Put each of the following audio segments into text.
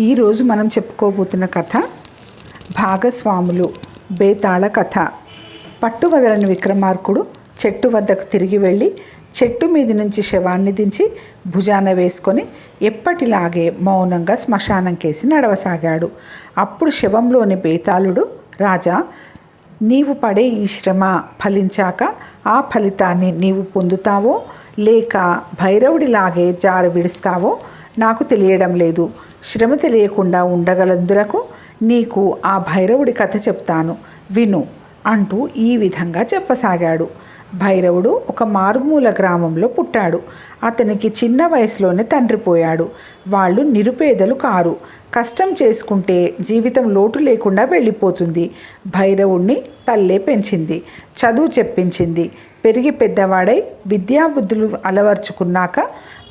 ఈరోజు మనం చెప్పుకోబోతున్న కథ భాగస్వాములు బేతాళ కథ. పట్టు వదలని విక్రమార్కుడు చెట్టు వద్దకు తిరిగి వెళ్ళి చెట్టు మీద నుంచి శవాన్ని దించి భుజాన వేసుకొని ఎప్పటిలాగే మౌనంగా శ్మశానం కేసి నడవసాగాడు. అప్పుడు శవంలోని బేతాళుడు రాజా నీవు పడే ఈ శ్రమ ఫలించాక ఆ ఫలితాన్ని నీవు పొందుతావో లేక భైరవుడిలాగే జార విడుస్తావో నాకు తెలియడం లేదు. శ్రమ తెలియకుండా ఉండగలందులకు నీకు ఆ భైరవుడి కథ చెప్తాను. విను అంటూ ఈ విధంగా చెప్పసాగాడు. భైరవుడు ఒక మారుమూల గ్రామంలో పుట్టాడు. అతనికి చిన్న వయసులోనే తండ్రి పోయాడు. వాళ్ళు నిరుపేదలు కారు. కష్టం చేసుకుంటే జీవితం లోటు లేకుండా వెళ్ళిపోతుంది. భైరవుణ్ణి తల్లే పెంచింది. చదువు చెప్పించింది. పెరిగి పెద్దవాడై విద్యాబుద్ధులు అలవర్చుకున్నాక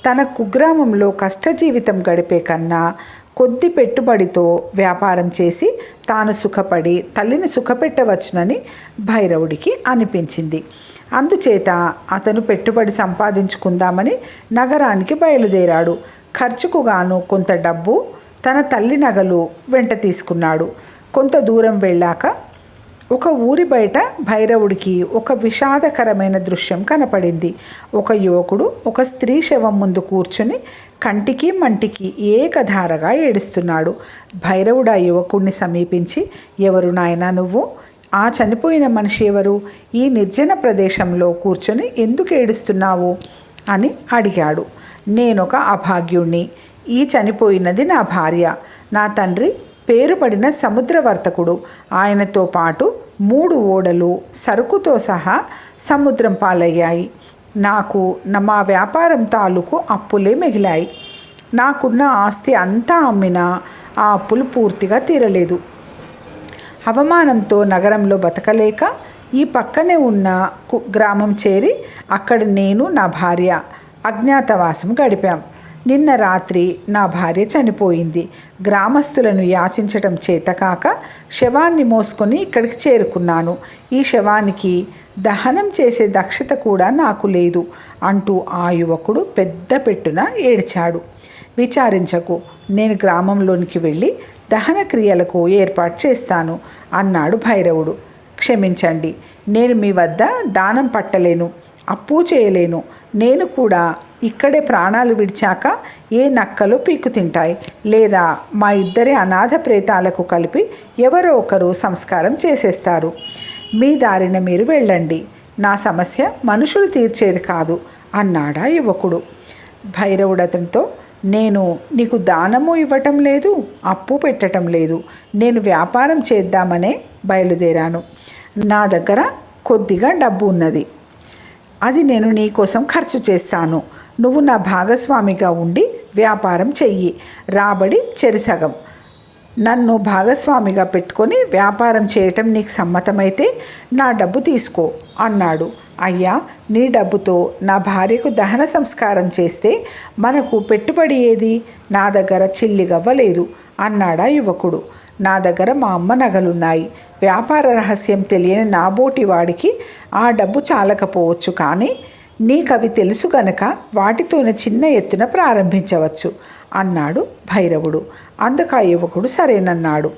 తన కుగ్రామంలో కష్టజీవితం గడిపే కన్నా కొద్ది పెట్టుబడితో వ్యాపారం చేసి తాను సుఖపడి తల్లిని సుఖపెట్టవచ్చునని భైరవుడికి అనిపించింది. అందుచేత అతను పెట్టుబడి సంపాదించుకుందామని నగరానికి బయలుదేరాడు. ఖర్చుకు గాను కొంత డబ్బు తన తల్లి నగలు వెంట తీసుకున్నాడు. కొంత దూరం వెళ్ళాక ఒక ఊరి బయట భైరవుడికి ఒక విషాదకరమైన దృశ్యం కనపడింది. ఒక యువకుడు ఒక స్త్రీ శవం ముందు కూర్చుని కంటికి మంటికి ఏకధారగా ఏడుస్తున్నాడు. భైరవుడు ఆ యువకుడిని సమీపించి ఎవరు నాయనా నువ్వు? ఆ చనిపోయిన మనిషి ఎవరు? ఈ నిర్జన ప్రదేశంలో కూర్చొని ఎందుకు ఏడుస్తున్నావు? అని అడిగాడు. నేనొక అభాగ్యుణ్ణి. ఈ చనిపోయినది నా భార్య. నా తండ్రి పేరుపడిన సముద్రవర్తకుడు ఆయనతో పాటు మూడు ఓడలు సరుకుతో సహా సముద్రం పాలయ్యాయి. నాకు మా వ్యాపారం తాలూకు అప్పులే మిగిలాయి. నాకున్న ఆస్తి అంతా అమ్మినా ఆ అప్పులు పూర్తిగా తీరలేదు. అవమానంతో నగరంలో బతకలేక ఈ పక్కనే ఉన్న కు- గ్రామం చేరి అక్కడ నేను నా భార్య అజ్ఞాతవాసం గడిపాం. నిన్న రాత్రి నా భార్య చనిపోయింది. గ్రామస్తులను యాచించటం చేతకాక శవాన్ని మోసుకొని ఇక్కడికి చేరుకున్నాను. ఈ శవానికి దహనం చేసే దక్షత కూడా నాకు లేదు అంటూ ఆ యువకుడు పెద్ద పెట్టున ఏడ్చాడు. విచారించకు నేను గ్రామంలోనికి వెళ్ళి దహన క్రియలకు ఏర్పాటు చేస్తాను అన్నాడు భైరవుడు. క్షమించండి నేను మీ వద్ద దానం పట్టలేను. అప్పు చేయలేను. నేను కూడా ఇక్కడే ప్రాణాలు విడిచాక ఏ నక్కలు పీకు తింటాయి. లేదా మా ఇద్దరి అనాథ ప్రేతాలకు కలిపి ఎవరో ఒకరు సంస్కారం చేసేస్తారు. మీ దారిన మీరు వెళ్ళండి. నా సమస్య మనుషులు తీర్చేది కాదు అన్నాడా యువకుడు. భైరవుడు అతనితో నేను నీకు దానము ఇవ్వటం లేదు అప్పు పెట్టటం లేదు. నేను వ్యాపారం చేద్దామనే బయలుదేరాను. నా దగ్గర కొద్దిగా డబ్బు ఉన్నది. అది నేను నీ కోసం ఖర్చు చేస్తాను. నువ్వు నా భాగస్వామిగా ఉండి వ్యాపారం చెయ్యి. రాబడి చెరిసగం నన్ను భాగస్వామిగా పెట్టుకొని వ్యాపారం చేయటం నీకు సమ్మతమైతే నా డబ్బు తీసుకో అన్నాడు. అయ్యా నీ డబ్బుతో నా భార్యకు దహన సంస్కారం చేస్తే మనకు పెట్టుబడి ఏది? నా దగ్గర చిల్లిగవ్వలేదు అన్నాడా యువకుడు. నా దగ్గర మా అమ్మ నగలున్నాయి. వ్యాపార రహస్యం తెలియని నాబోటి వాడికి ఆ డబ్బు చాలకపోవచ్చు కానీ నీకవి తెలుసు గనక వాటితోనే చిన్న ఎత్తున ప్రారంభించవచ్చు అన్నాడు భైరవుడు. అందుకు ఆ యువకుడు సరేనన్నాడు.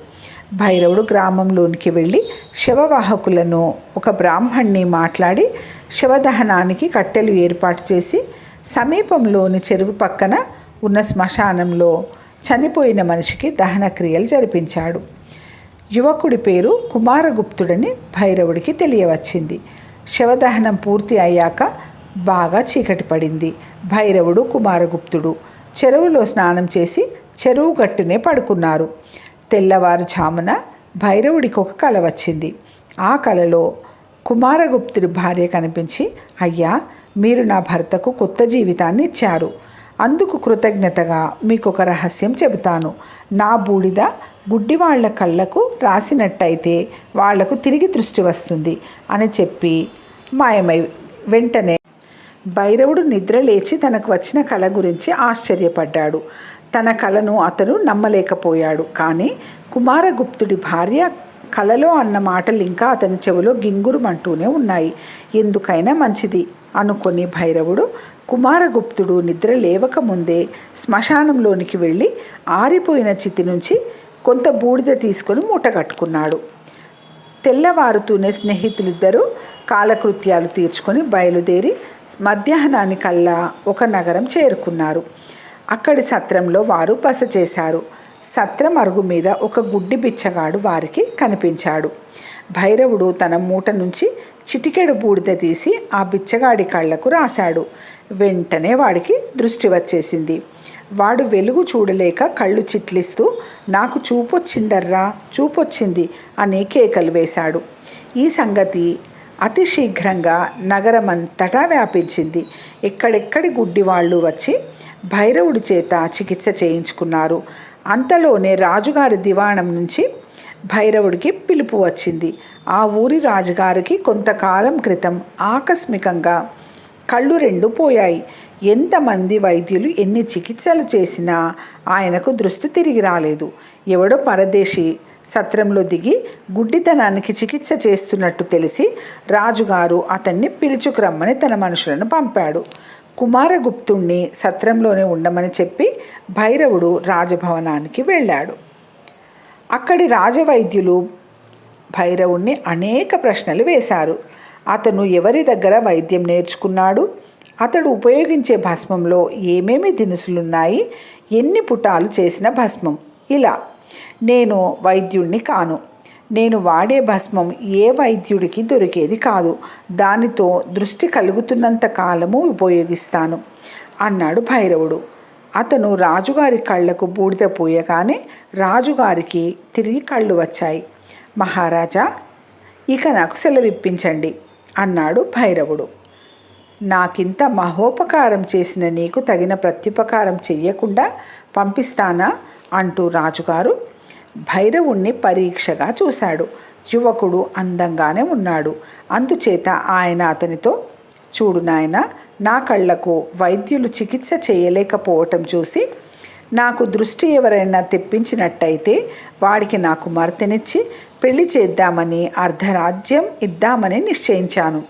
భైరవుడు గ్రామంలోనికి వెళ్ళి శవవాహకులను ఒక బ్రాహ్మణ్ణి మాట్లాడి శవదహనానికి కట్టెలు ఏర్పాటు చేసి సమీపంలోని చెరువు పక్కన ఉన్న శ్మశానంలో చనిపోయిన మనిషికి దహన క్రియలు జరిపించాడు. యువకుడి పేరు కుమారగుప్తుడని భైరవుడికి తెలియవచ్చింది. శవదహనం పూర్తి అయ్యాక బాగా చీకటి పడింది. భైరవుడు కుమారగుప్తుడు చెరువులో స్నానం చేసి చెరువు గట్టునే పడుకున్నారు. తెల్లవారుజామున భైరవుడికి ఒక కల వచ్చింది. ఆ కలలో కుమారగుప్తుడి భార్య కనిపించి అయ్యా మీరు నా భర్తకు కొత్త జీవితాన్ని ఇచ్చారు. అందుకు కృతజ్ఞతగా మీకు ఒక రహస్యం చెబుతాను. నా బూడిద గుడ్డివాళ్ళ కళ్ళకు రాసినట్టయితే వాళ్ళకు తిరిగి దృష్టి వస్తుంది అని చెప్పి మాయమై వెంటనే భైరవుడు నిద్ర లేచి తనకు వచ్చిన కళ గురించి ఆశ్చర్యపడ్డాడు. తన కళను అతను నమ్మలేకపోయాడు. కానీ కుమారగుప్తుడి భార్య కలలో అన్న మాటలు ఇంకా అతని చెవిలో గింగురుమంటూనే ఉన్నాయి. ఎందుకైనా మంచిది. అనుకొని భైరవుడు కుమారగుప్తుడు నిద్ర లేవకముందే శ్మశానంలోనికి వెళ్ళి ఆరిపోయిన చితి నుంచి కొంత బూడిద తీసుకొని మూట కట్టుకున్నాడు. తెల్లవారుతూనే స్నేహితులిద్దరూ కాలకృత్యాలు తీర్చుకొని బయలుదేరి మధ్యాహ్నానికల్లా ఒక నగరం చేరుకున్నారు. అక్కడి సత్రంలో వారు బస చేశారు. సత్రం అరుగు మీద ఒక గుడ్డి బిచ్చగాడు వారికి కనిపించాడు. భైరవుడు తన మూట నుంచి చిటికెడు బూడిద తీసి ఆ బిచ్చగాడి కళ్ళకు రాశాడు. వెంటనే వాడికి దృష్టి వచ్చేసింది. వాడు వెలుగు చూడలేక కళ్ళు చిట్లిస్తూ నాకు చూపొచ్చిందర్రా చూపొచ్చింది అని కేకలు వేశాడు. ఈ సంగతి అతి శీఘ్రంగా నగరమంతటా వ్యాపించింది. ఎక్కడెక్కడి గుడ్డివాళ్ళు వచ్చి భైరవుడి చేత చికిత్స చేయించుకున్నారు. అంతలోనే రాజుగారి దివాణం నుంచి భైరవుడికి పిలుపు వచ్చింది. ఆ ఊరి రాజుగారికి కొంతకాలం క్రితం ఆకస్మికంగా కళ్ళు రెండు పోయాయి. ఎంతమంది వైద్యులు ఎన్ని చికిత్సలు చేసినా ఆయనకు దృష్టి తిరిగి రాలేదు. ఎవడో పరదేశి సత్రంలో దిగి గుడ్డితనానికి చికిత్స చేస్తున్నట్టు తెలిసి రాజుగారు అతన్ని పిలుచుకురమ్మని తన మనుషులను పంపాడు. కుమారగుప్తుణ్ణి సత్రంలోనే ఉండమని చెప్పి భైరవుడు రాజభవనానికి వెళ్ళాడు. అక్కడి రాజవైద్యులు భైరవుణ్ణి అనేక ప్రశ్నలు వేశారు. అతను ఎవరి దగ్గర వైద్యం నేర్చుకున్నాడు? అతడు ఉపయోగించే భస్మంలో ఏమేమి దినుసులున్నాయి? ఎన్ని పుటాలు చేసిన భస్మం? ఇలా. నేను వైద్యుణ్ణి కాను. నేను వాడే భస్మం ఏ వైద్యుడికి దొరికేది కాదు. దానితో దృష్టి కలుగుతున్నంత కాలము ఉపయోగిస్తాను అన్నాడు భైరవుడు. అతను రాజుగారి కళ్ళకు బూడిద పోయగానే రాజుగారికి తిరిగి కళ్ళు వచ్చాయి. మహారాజా ఇక నాకు సెలవిప్పించండి అన్నాడు భైరవుడు. నాకింత మహోపకారం చేసిన నీకు తగిన ప్రత్యుపకారం చెయ్యకుండా పంపిస్తానా అంటూ రాజుగారు భైరవుణ్ణి పరీక్షగా చూశాడు. యువకుడు అందంగానే ఉన్నాడు. అందుచేత ఆయన అతనితో చూడు నాయన నా కళ్ళకు వైద్యులు చికిత్స చేయలేకపోవటం చూసి నాకు దృష్టి ఎవరైనా తెప్పించినట్టయితే వాడికి నా కుమార్తెనిచ్చి పెళ్ళి చేద్దామని అర్ధరాజ్యం ఇద్దామని నిశ్చయించాను.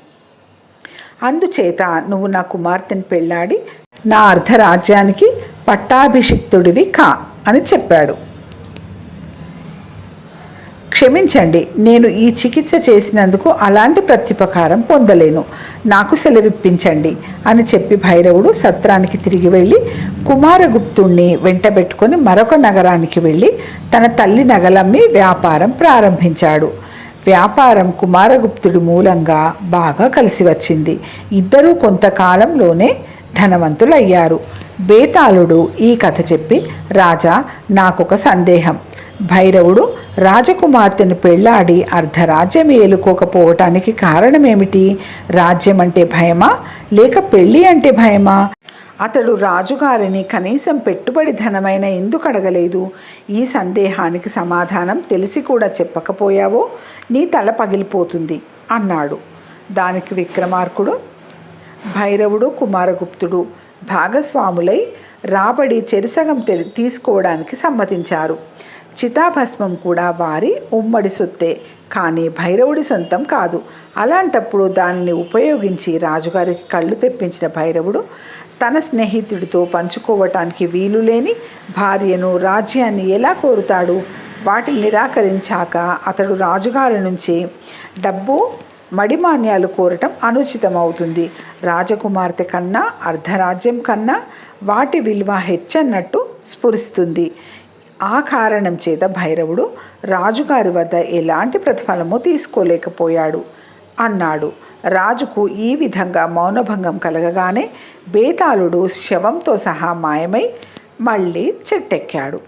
అందుచేత నువ్వు నా కుమార్తెను పెళ్ళాడి నా అర్ధరాజ్యానికి పట్టాభిషిక్తుడివి కా అని చెప్పాడు. క్షమించండి నేను ఈ చికిత్స చేసినందుకు అలాంటి ప్రత్యుపకారం పొందలేను. నాకు సెలవిప్పించండి అని చెప్పి భైరవుడు సత్రానికి తిరిగి వెళ్ళి కుమారగుప్తుణ్ణి వెంటబెట్టుకొని మరొక నగరానికి వెళ్ళి తన తల్లి నగలమ్మి వ్యాపారం ప్రారంభించాడు. వ్యాపారం కుమారగుప్తుడి మూలంగా బాగా కలిసి వచ్చింది. ఇద్దరూ కొంతకాలంలోనే ధనవంతులయ్యారు. బేతాళుడు ఈ కథ చెప్పి రాజా నాకొక సందేహం భైరవుడు రాజకుమార్తెను పెళ్ళాడి అర్ధరాజ్యం ఏలుకోకపోవటానికి కారణమేమిటి? రాజ్యం అంటే భయమా? లేక పెళ్ళి అంటే భయమా? అతడు రాజుగారిని కనీసం పెట్టుబడి ధనమైన ఎందుకు అడగలేదు? ఈ సందేహానికి సమాధానం తెలిసి కూడా చెప్పకపోయావో? నీ తల పగిలిపోతుంది అన్నాడు. దానికి విక్రమార్కుడు భైరవుడు కుమారగుప్తుడు భాగస్వాములై రాబడి చెరిసగం తె- తీసుకోవడానికి సమ్మతించారు. చితాభస్మం కూడా వారి ఉమ్మడి సొత్తే. కానీ భైరవుడి సొంతం కాదు. అలాంటప్పుడు దానిని ఉపయోగించి రాజుగారికి కళ్ళు తెప్పించిన భైరవుడు తన స్నేహితుడితో పంచుకోవటానికి వీలు లేని భార్యను రాజ్యాన్ని ఎలా కోరుతాడు? వాటిని నిరాకరించాక అతడు రాజుగారి నుంచి డబ్బు మడిమాన్యాలు కోరటం అనుచితమవుతుంది. రాజకుమార్తె కన్నా అర్ధరాజ్యం కన్నా వాటి విలువ హెచ్చన్నట్టు స్ఫురిస్తుంది. ఆ కారణం చేత భైరవుడు రాజుగారి వద్ద ఎలాంటి ప్రతిఫలము తీసుకోలేకపోయాడు. అన్నాడు. రాజుకు ఈ విధంగా మౌనభంగం కలగగానే బేతాళుడు శవంతో సహా మాయమై మళ్ళీ చెట్టెక్కాడు.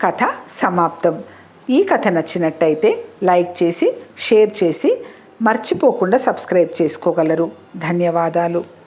కథ సమాప్తం. ఈ కథ నచ్చినట్టయితే లైక్ చేసి షేర్ చేసి మర్చిపోకుండా సబ్స్క్రైబ్ చేసుకోగలరు. ధన్యవాదాలు.